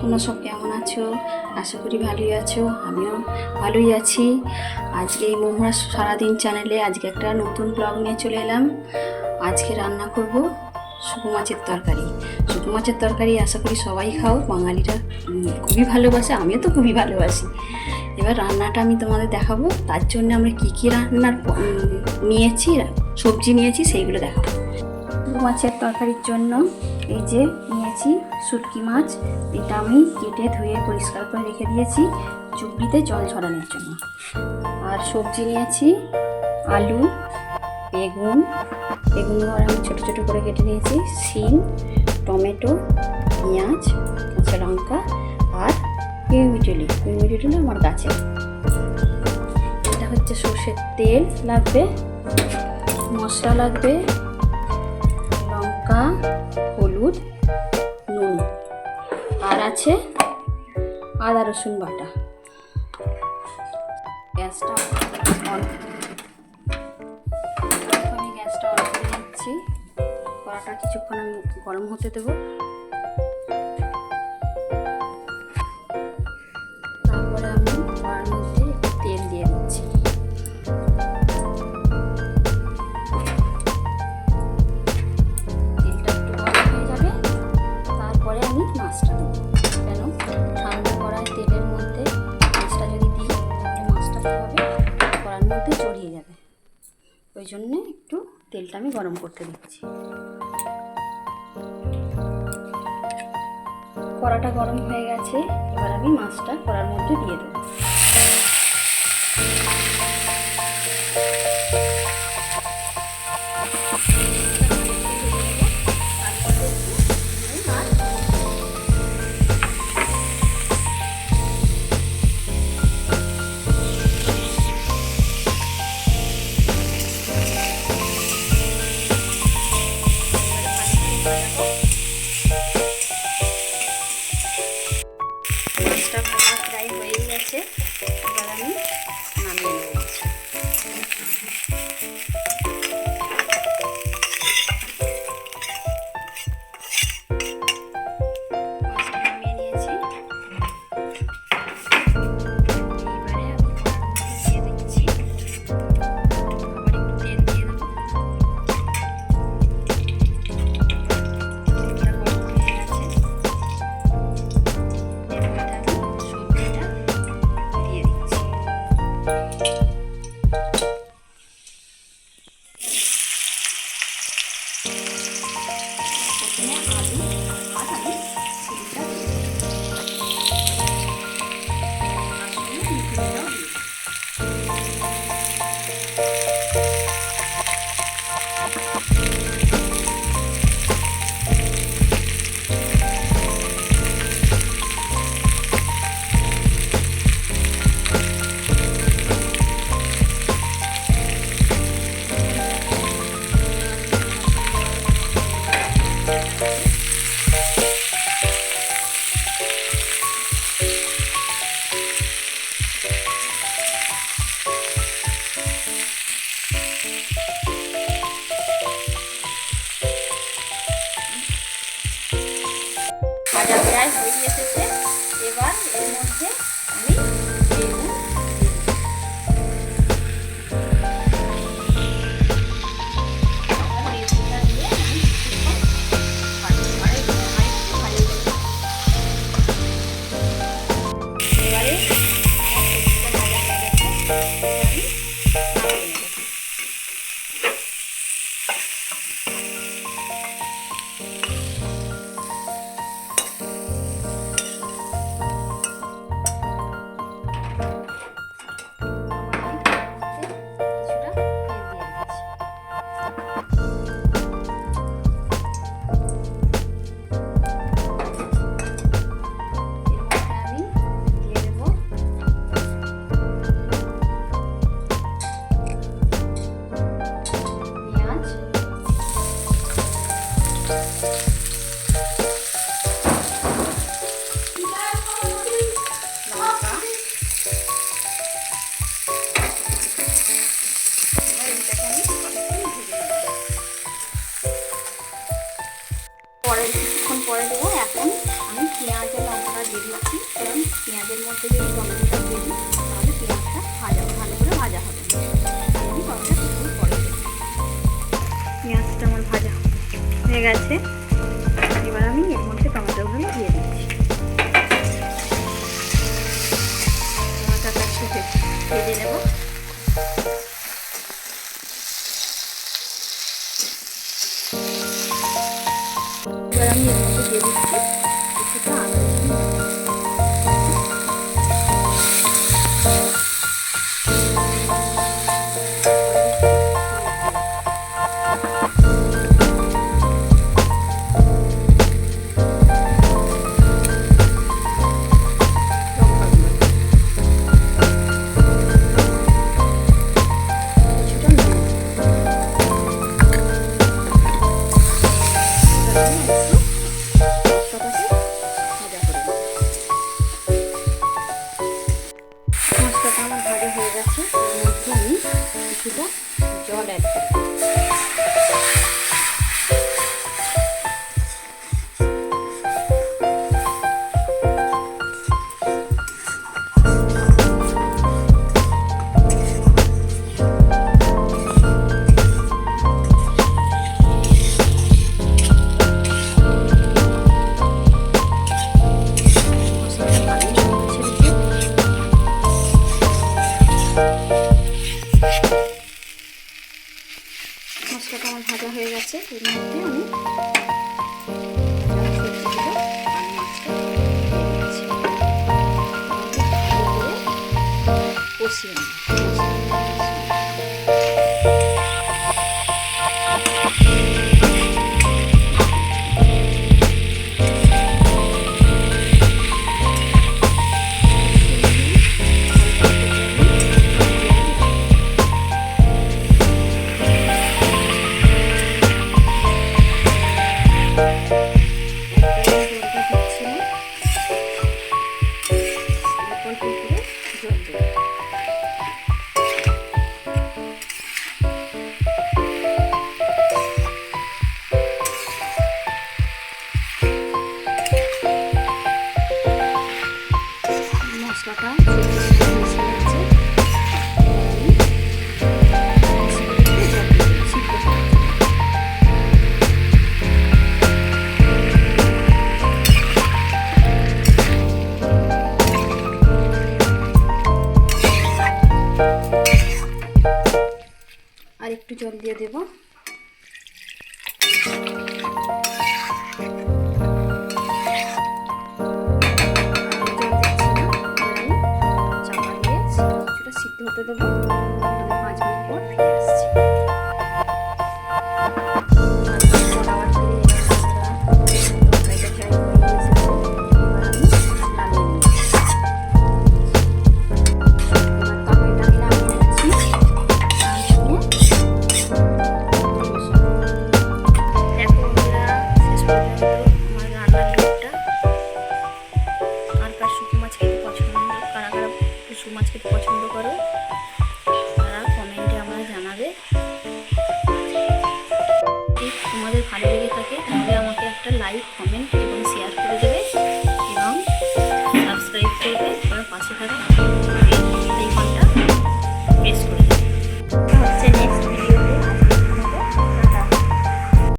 তোমরা সব কেমন আছো? আশা করি ভালোই আছো, আমিও ভালোই আছি। আজকে এই মহুরা সারাদিন চ্যানেলে আজকে একটা নতুন ব্লগ নিয়ে চলে এলাম। আজকে রান্না করব শুকু মাছের তরকারি। শুকু মাছের তরকারি আশা করি সবাই খাও, বাঙালিরা খুবই ভালোবাসে, আমিও তো খুবই ভালোবাসি। এবার রান্নাটা আমি তোমাদের দেখাবো, তার জন্য আমরা কী কী রান্নার নিয়েছি, সবজি নিয়েছি, সেইগুলো দেখাবো। মাছের তরকারির জন্য এই যে নিয়েছি শুটকি মাছ, এটা আমি কেটে ধুয়ে পরিষ্কার করে রেখে দিয়েছি চুবড়িতে জল ছড়ানোর জন্য। আর সবজি নিয়েছি, আলু, বেগুন বেগুনগুলো আমি ছোটো ছোটো করে কেটে নিয়েছি, শিম, টমেটো, পেঁয়াজ, কাঁচা লঙ্কা আর কিউমিটুলি কিউমিটুলি আমার গাছে। এটা হচ্ছে সর্ষের তেল লাগবে, মশলা লাগবে লঙ্কা, হলুদ, নুন। আর আছে আদা, রসুন বাটা। গ্যাসটা অন গ্যাসটা অন করে নিচ্ছি। কড়াটা কিছুক্ষণ গরম হতে দেবো। তেলটা আমি গরম করতে দিচ্ছি। কড়াটা গরম হয়ে গেছে, এবার আমি মাছটা কড়ার মধ্যে দিয়ে দেবো। হয়ে ভাজা প্রায় হয়ে এসেছে দিয়ে দিচ্ছি। কারণ পেঁয়াজের মধ্যে যদি টমেটোটা দিয়ে দিই, তাহলে পেঁয়াজটা ভাজা ভালো করে ভাজা হবে। আমি টমেটো কিছুক্ষণ পরে পেঁয়াজটা আমার ভাজা হয়ে গেছে। এবার আমি এর মধ্যে টমেটোগুলো দিয়ে দিচ্ছি। টমেটোটা একটু ভেজে আমি মশলাটা আর একটু জল দিয়ে দেবো। দেবো পাঁচ মিনিট পর Right.